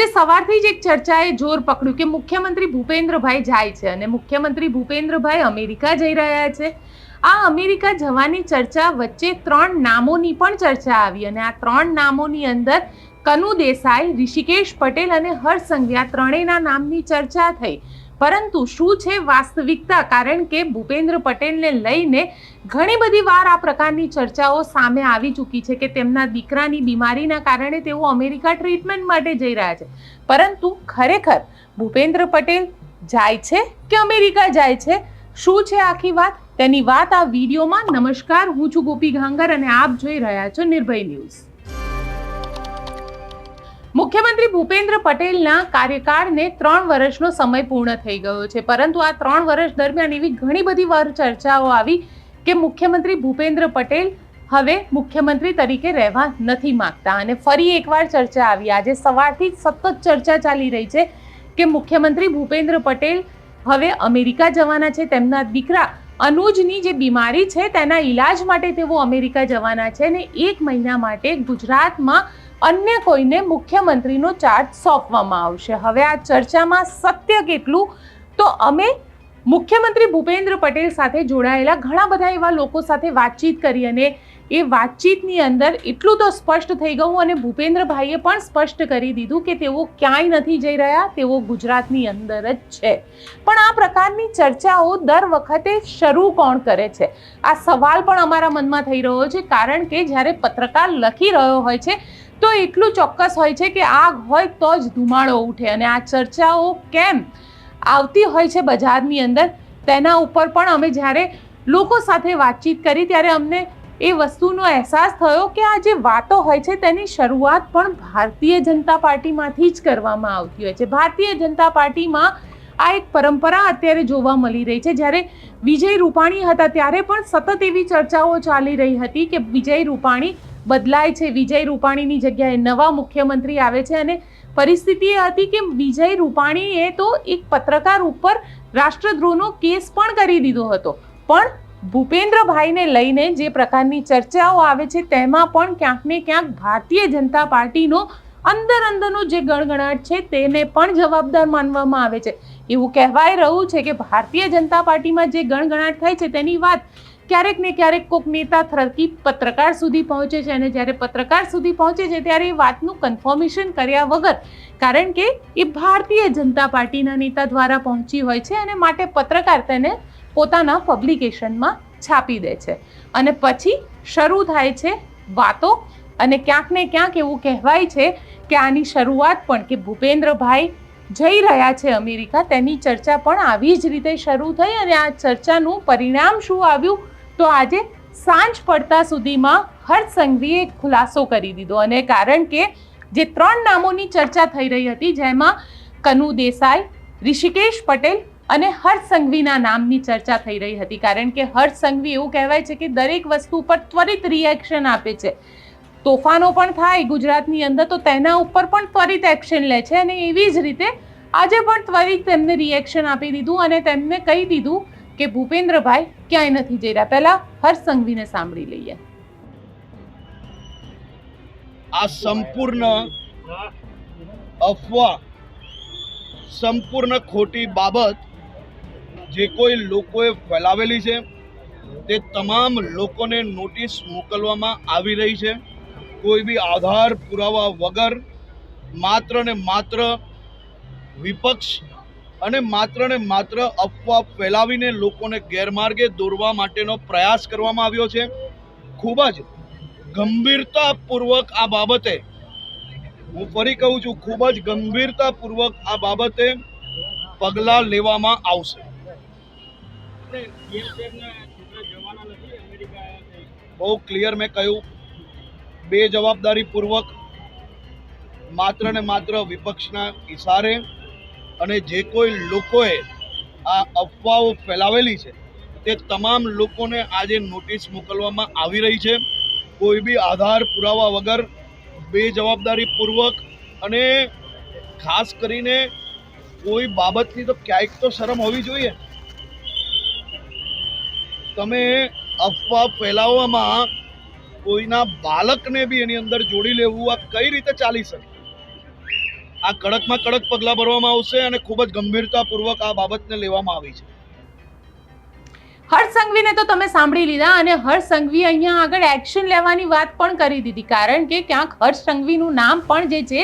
આજે સવારથી જ એક ચર્ચાએ જોર પકડ્યું કે મુખ્યમંત્રી ભૂપેન્દ્રભાઈ જાય છે અને મુખ્યમંત્રી ભૂપેન્દ્રભાઈ અમેરિકા જઈ રહ્યા છે. આ અમેરિકા જવાની ચર્ચા વચ્ચે ત્રણ નામોની પણ ચર્ચા આવી અને આ ત્રણ નામોની અંદર કનુ દેસાઈ, ઋષિકેશ પટેલ અને હર્ષ સંઘ્યા ત્રણેયના નામની ચર્ચા થઈ. પરંતુ શું છે વાસ્તવિકતા? કારણ કે ભૂપેન્દ્ર પટેલને લઈને ઘણી બધી વાર આ પ્રકારની ચર્ચાઓ સામે આવી ચૂકી છે કે તેમના દીકરાની બીમારીના કારણે તેઓ અમેરિકા ટ્રીટમેન્ટ માટે જઈ રહ્યા છે. પરંતુ ખરેખર ભૂપેન્દ્ર પટેલ જાય છે કે અમેરિકા જાય છે? શું છે આખી વાત? તેની વાત આ વિડીયોમાં નમસ્કાર. હું છું ગોપી ઘાંગર અને આપ જોઈ રહ્યા છો નિર્ભય ન્યૂઝ. મુખ્યમંત્રી ભૂપેન્દ્ર પટેલના કાર્યકાળને ત્રણ વર્ષનો સમય પૂર્ણ થઈ ગયો છે. પરંતુ આ ત્રણ વર્ષ દરમિયાન એવી ઘણી બધી વાર ચર્ચાઓ આવી કે મુખ્યમંત્રી ભૂપેન્દ્ર પટેલ હવે મુખ્યમંત્રી તરીકે રહેવા નથી માંગતા. અને ફરી એકવાર ચર્ચા આવી. આજે સવારથી સતત ચર્ચા ચાલી રહી છે કે મુખ્યમંત્રી ભૂપેન્દ્ર પટેલ હવે અમેરિકા જવાના છે. તેમના દીકરા અનુજની જે બીમારી છે, તેના ઈલાજ માટે તેઓ અમેરિકા જવાના છે અને એક મહિના માટે ગુજરાતમાં અન્ય કોઈને મુખ્યમંત્રીનો ચાર્જ સોંપવામાં આવશે. હવે આ ચર્ચામાં સત્ય કેટલું? તો અમે મુખ્યમંત્રી ભૂપેન્દ્ર પટેલ સાથે જોડાયેલા ઘણા બધા એવા લોકો સાથે વાતચીત કરી અને એ વાતચીતની અંદર એટલું તો સ્પષ્ટ થઈ ગયું અને ભૂપેન્દ્રભાઈએ પણ સ્પષ્ટ કરી દીધું કે તેઓ ક્યાંય નથી જઈ રહ્યા, તેઓ ગુજરાતની અંદર જ છે. પણ આ પ્રકારની ચર્ચાઓ દર વખતે શરૂ કોણ કરે છે? આ સવાલ પણ અમારા મનમાં થઈ રહ્યો છે, કારણ કે જ્યારે પત્રકાર લખી રહ્યો હોય છે તો એટલું ચોક્કસ હોય છે કે આગ હોય તો જ ધુમાડો ઉઠે અને આ ચર્ચાઓ કેમ આવતી હોય છે બજારની અંદર? તેના ઉપર પણ અમે જ્યારે લોકો સાથે વાતચીત કરી ત્યારે અમને એ વસ્તુનો અહેસાસ થયો કે આ જે વાતો હોય છે તેની શરૂઆત પણ ભારતીય જનતા પાર્ટીમાંથી જ કરવામાં આવતી હોય છે. ભારતીય જનતા પાર્ટીમાં આ એક પરંપરા અત્યારે જોવા મળી રહી છે. જ્યારે વિજય રૂપાણી હતા ત્યારે પણ સતત એવી ચર્ચાઓ ચાલી રહી હતી કે વિજય રૂપાણી બદલાય છે. વિજય રૂપાણીની જગ્યાએ નવા મુખ્યમંત્રી આવે છે અને પરિસ્થિતિ એ હતી કે વિજય રૂપાણીએ તો એક પત્રકાર ઉપર રાષ્ટ્રદ્રોહનો કેસ પણ કરી દીધો હતો. પણ ભૂપેન્દ્રભાઈને લઈને જે પ્રકારની ચર્ચાઓ આવે છે તેમાં પણ ક્યાંક ને ક્યાંક ભારતીય જનતા પાર્ટીનો અંદર અંદરનો જે ગણગણાટ છે તેને પણ જવાબદાર માનવામાં આવે છે. એવું કહેવાય રહ્યું છે કે ભારતીય જનતા પાર્ટીમાં જે ગણગણાટ થાય છે તેની વાત ક્યારેક ને ક્યારેક કોઈક નેતા થકી પત્રકાર સુધી પહોંચે છે અને જ્યારે પત્રકાર સુધી પહોંચે છે ત્યારે એ વાતનું કન્ફર્મેશન કર્યા વગર, કારણ કે એ ભારતીય જનતા પાર્ટીના નેતા દ્વારા પહોંચી હોય છે અને માટે પત્રકાર તેને પોતાના પબ્લિકેશનમાં છાપી દે છે. અને પછી શરૂ થાય છે વાતો અને ક્યાંક ને ક્યાંક એવું કહેવાય છે કે આની શરૂઆત પણ કે ભૂપેન્દ્રભાઈ જઈ રહ્યા છે અમેરિકા, તેની ચર્ચા પણ આવી જ રીતે શરૂ થઈ અને આ ચર્ચાનું પરિણામ શું આવ્યું? તો આજે સાંજ પડતા સુધીમાં હર્ષ સંઘવીએ ખુલાસો કરી દીધો. અને કારણ કે જે ત્રણ નામોની ચર્ચા થઈ રહી હતી, જેમાં કનુ દેસાઈ, ઋષિકેશ પટેલ અને હર્ષ સંઘવીના નામની ચર્ચા થઈ રહી હતી. કારણ કે હર્ષ સંઘવી એવું કહેવાય છે કે દરેક વસ્તુ પર ત્વરિત રિએક્શન આપે છે. તોફાનો પણ થાય ગુજરાતની અંદર, તો તેના ઉપર પણ ત્વરિત એક્શન લે છે. અને એવી જ રીતે આજે પણ ત્વરિત તેમને રિએક્શન આપી દીધું અને તેમને કહી દીધું કે ભૂપેન્દ્રભાઈ ક્યાંય નથી જઈ રહ્યા? પહેલા હર્ષ સંઘવીને સાંભળી લઈએ. આ સંપૂર્ણ અફવા, સંપૂર્ણ ખોટી બાબત જે કોઈ લોકોએ ફેલાવેલી છે, તે તમામ લોકોને નોટિસ મોકલવામાં આવી રહી છે. કોઈ બી આધાર પુરાવા વગર માત્ર ને માત્ર વિપક્ષ અને માત્ર ને માત્ર અફવા ફેલાવીને લોકોને ગેરમાર્ગે દોરવા માટેનો પ્રયાસ કરવામાં આવ્યો છે. ખૂબ જ ગંભીરતાપૂર્વક આ બાબતે હું ફરી કહું છું, ખૂબ જ ગંભીરતાપૂર્વક આ બાબતે પગલાં લેવામાં આવશે. બહુ ક્લિયર મેં કહ્યું. બે જવાબદારીપૂર્વક માત્ર ને માત્ર વિપક્ષના ઇશારે અને જે કોઈ લોકોએ આ અફવાઓ ફેલાવેલી છે, તે તમામ લોકોને આજે નોટિસ મોકલવામાં આવી રહી છે. કોઈ બી આધાર પુરાવા વગર બે જવાબદારીપૂર્વક અને ખાસ કરીને કોઈ બાબતની તો ક્યાંક તો શરમ હોવી જોઈએ. તમે અફવા ફેલાવવામાં કોઈના બાળકને બી એની અંદર જોડી લેવું, આ કઈ રીતે ચાલી શકે? આ કડકમાં કડક પગલાં ભરવામાં આવશે અને ખૂબ જ ગંભીરતાપૂર્વક આ બાબતને લેવામાં આવી છે. હર્ષ સંઘવીને તો તમે સાંભળી લીધા અને હર્ષ સંઘવી અહીંયા આગળ એક્શન લેવાની વાત પણ કરી દીધી. કારણ કે ક્યાંક હર્ષ સંઘવીનું નામ પણ જે છે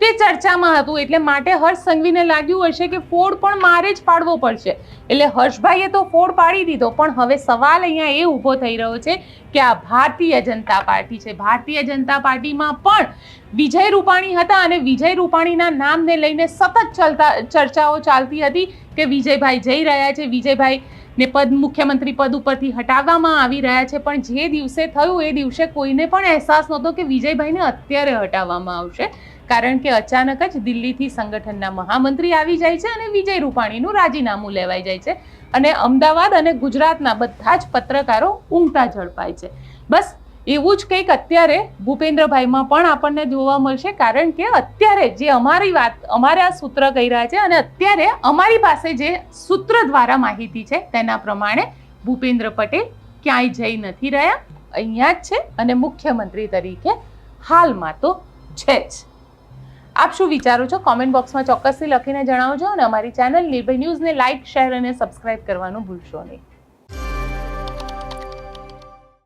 તે ચર્ચામાં હતું. એટલે માટે હર્ષ સંઘવીને લાગ્યું હશે કે ફોડ પણ મારે જ પાડવો પડશે. એટલે હર્ષભાઈએ તો ફોડ પાડી દીધો. પણ હવે સવાલ અહીંયા એ ઊભો થઈ રહ્યો છે કે આ ભારતીય જનતા પાર્ટી છે. ભારતીય જનતા પાર્ટીમાં પણ વિજય રૂપાણી હતા અને વિજય રૂપાણીના નામને લઈને સતત ચલતા ચર્ચાઓ ચાલતી હતી કે વિજયભાઈ જઈ રહ્યા છે. વિજયભાઈ ને પદ મુખ્યમંત્રી પદ ઉપરથી હટાવવામાં આવી રહ્યા છે. પણ જે દિવસે થયું, એ દિવસે કોઈને પણ અહેસાસ નહોતો કે વિજયભાઈને અત્યારે હટાવવામાં આવશે. કારણ કે અચાનક જ દિલ્હીથી સંગઠનના મહામંત્રી આવી જાય છે અને વિજય રૂપાણીનું રાજીનામું લેવાઈ જાય છે. અને અમદાવાદ અને ગુજરાતના બધા જ પત્રકારો ઊંઘતા ઝડપાય છે. બસ એવું જ કંઈક અત્યારે ભૂપેન્દ્રભાઈમાં પણ આપણને જોવા મળશે, કારણ કે અત્યારે જે અમારી વાત, અમારે આ સૂત્ર કહી રહ્યા છે અને અત્યારે અમારી પાસે જે સૂત્ર દ્વારા માહિતી છે તેના પ્રમાણે ભૂપેન્દ્ર પટેલ ક્યાંય જઈ નથી રહ્યા. અહીંયા જ છે અને મુખ્યમંત્રી તરીકે હાલમાં તો છે જ. આપ શું વિચારો છો? કોમેન્ટ બોક્સમાં ચોક્કસથી લખીને જણાવજો અને અમારી ચેનલ નિર્ભય ન્યૂઝને લાઇક શેર અને સબસ્ક્રાઇબ કરવાનું ભૂલશો નહીં.